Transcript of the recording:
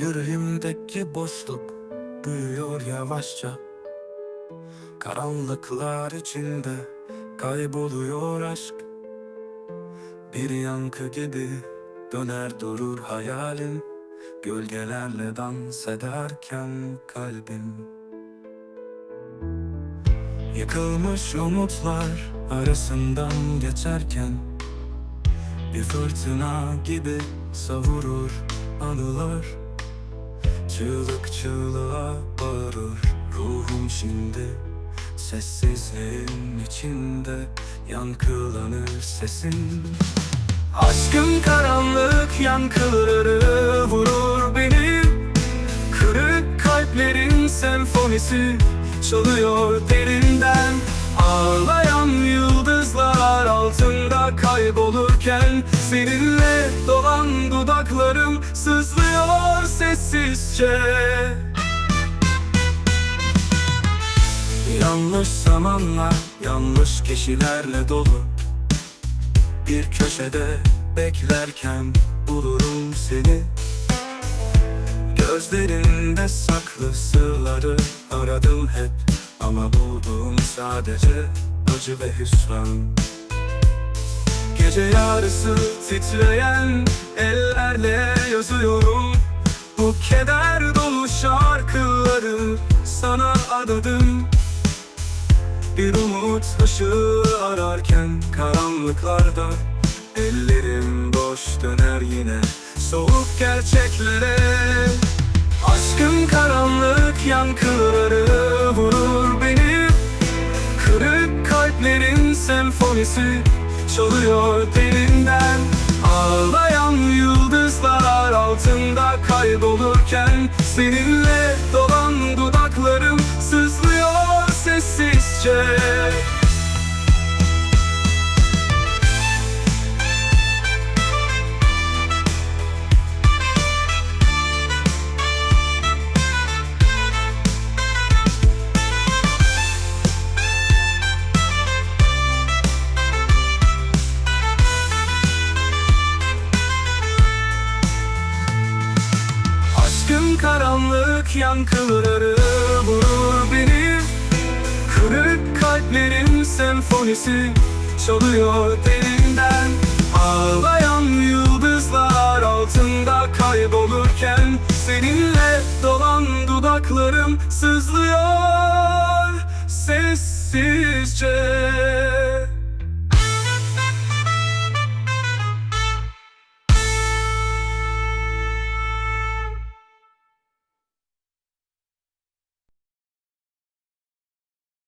Yüreğimdeki boşluk büyüyor yavaşça. Karanlıklar içinde kayboluyor aşk. Bir yankı gibi döner durur hayalim Gölgelerle dans ederken kalbim. Yıkılmış umutlar arasından geçerken Bir fırtına gibi savurur anılar Çığlık çığlığa bağırır. Ruhum şimdi Sessizliğin içinde. Yankılanır sesin. Aşkın karanlık yankıları vurur beni. Kırık kalplerin senfonisi çalıyor derinden. Ağlayan yıldızlar altında kaybolurken Seninle dolan sessizce Yanlış zamanlar, yanlış kişilerle dolu. Bir köşede beklerken bulurum seni. Gözlerinde saklı sırları aradım hep. Ama bulduğum sadece acı ve hüsran. Gece yarısı titreyen keder dolu şarkıları sana adadım. Bir umut ışığı ararken karanlıklarda Ellerim boş döner yine soğuk gerçeklere. Aşkın karanlık yankıları vurur beni. Kırık kalplerin senfonisi çalıyor derinden Seninle dolan dudaklarım sızlıyor sessizce karanlık yankıları vurur beni. Kırık kalplerin senfonisi çalıyor derinden. Ağlayan yıldızlar altında kaybolurken Seninle dolan dudaklarım sızlıyor